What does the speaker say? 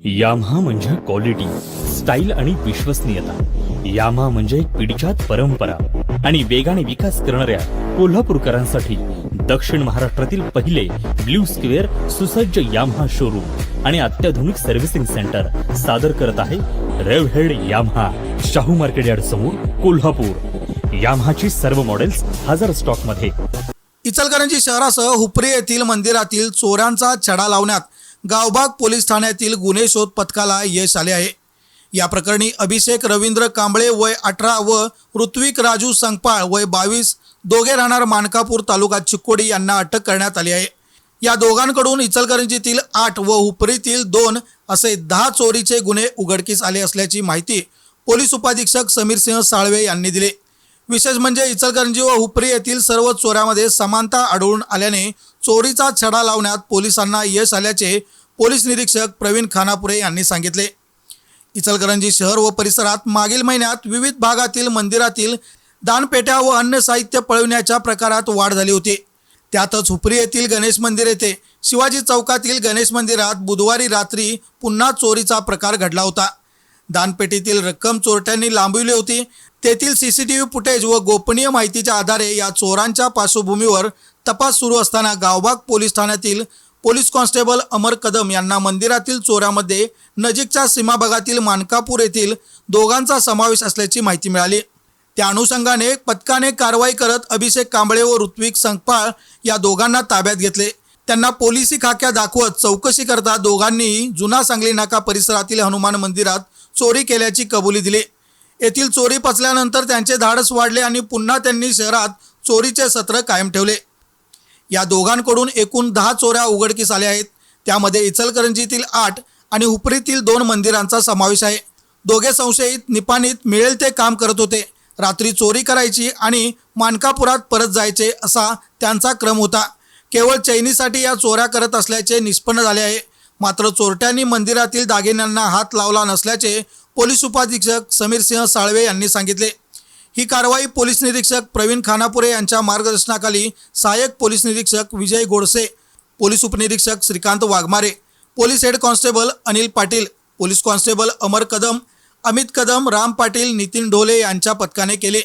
याम्हा म्हणजे quality style आणि विश्वसनीयता. याम्हा म्हणजे एक पिढीजात परंपरा आणि वेगाने विकास करणाऱ्या कोल्हापूरकरांसाठी दक्षिण महाराष्ट्रातील पहिले ब्ल्यू स्क्वेअर सुसज्ज याम्हा शोरूम आणि अत्याधुनिक सर्व्हिसिंग सेंटर सादर करत आहे रेवहेड याम्हा शाहू मार्केट यार्ड समोर कोल्हापूर. याम्हाची सर्व मॉडेल्स हजार स्टॉकमध्ये इचलकरंजी शहरासह हुपरी येथील मंदिरातील चोरांचा छडा लावण्यात गावबाग पोलीस ठाण्यातील गुन्हे शोध पथकाला यश आले आहे. या प्रकरणी अभिषेक रवींद्र कांबळे वय अठरा व ऋत्विक राजू संगपाळ वय बावीस दोघे राहणार मानकापूर तालुका चिक्कोडी यांना अटक करण्यात आली आहे. या दोघांकडून इचलकरंजीतील आठ व हुपरीतील दोन असे दहा चोरीचे गुन्हे उघडकीस आले असल्याची माहिती पोलीस उपाधीक्षक समीर सिंह साळवे यांनी दिली. विशेष म्हणजे इचलकरंजी व हुपरी येथील सर्व चोऱ्यामध्ये समानता आढळून आल्याने चोरीचा छडा लावण्यात पोलिसांना यश आल्याचे पोलीस निरीक्षक प्रवीण खानापुरे यांनी सांगितले. इचलकरंजी शहर व परिसरात मागील महिन्यात विविध भागातील मंदिरातील दानपेट्या व अन्य साहित्य पळविण्याच्या प्रकारात वाढ झाली होती. त्यातच हुपरी येथील गणेश मंदिर येथे शिवाजी चौकातील गणेश मंदिरात बुधवारी रात्री पुन्हा चोरीचा प्रकार घडला होता. दानपेटीतील रक्कम चोरट्यांनी लांबविली होती. तेथील C C T V footage व गोपनीय माहितीच्या आधारे या चोरांच्या पार्श्वभूमीवर तपास सुरू असताना गावबाग पोलीस ठाण्यातील पोलीस कॉन्स्टेबल अमर कदम यांना मंदिरातील चोऱ्यामध्ये नजीकच्या सीमा भागातील मानकापूर येथील दोघांचा समावेश असल्याची माहिती मिळाली. त्या अनुषंगाने पथकाने कारवाई करत अभिषेक कांबळे व ऋत्विक संगपाळ या दोघांना ताब्यात घेतले. त्यांना पोलिसी खाक्या दाखवत चौकशी करता दोघांनीही जुना सांगली नाका परिसरातील हनुमान मंदिरात चोरी केल्याची कबुली दिली. येथील चोरी पचल्यानंतर त्यांचे धाडस वाढले आणि पुन्हा त्यांनी शहरात चोरीचे सत्र कायम ठेवले. या दोघांकडून एकूण दहा चोऱ्या उघडकीस आल्या आहेत. त्यामध्ये इचलकरंजीतील आठ आणि हुपरीतील दोन मंदिरांचा समावेश आहे. दोघे संशयित निपाणीत मिळेल ते काम करत होते. रात्री चोरी करायची आणि मानकापुरात परत जायचे असा त्यांचा क्रम होता. केवळ चैनीसाठी या चोऱ्या करत असल्याचे निष्पन्न झाले आहे. मात्र चोरट्यांनी मंदिरातील दागिन्यांना हात लावला नसल्याचे पोलीस उपाधीक्षक समीर सिंह साळवे यांनी सांगितले. ही कारवाई पोलीस निरीक्षक प्रवीण खानापुरे यांच्या मार्गदर्शनाखाली सहाय्यक पोलीस निरीक्षक विजय गोडसे पोलीस उपनिरीक्षक Shrikant Waghmare police head constable Anil Patil police constable Amar Kadam Amit Kadam Ram Patil Nitin Dhole यांच्या पथकाने केले.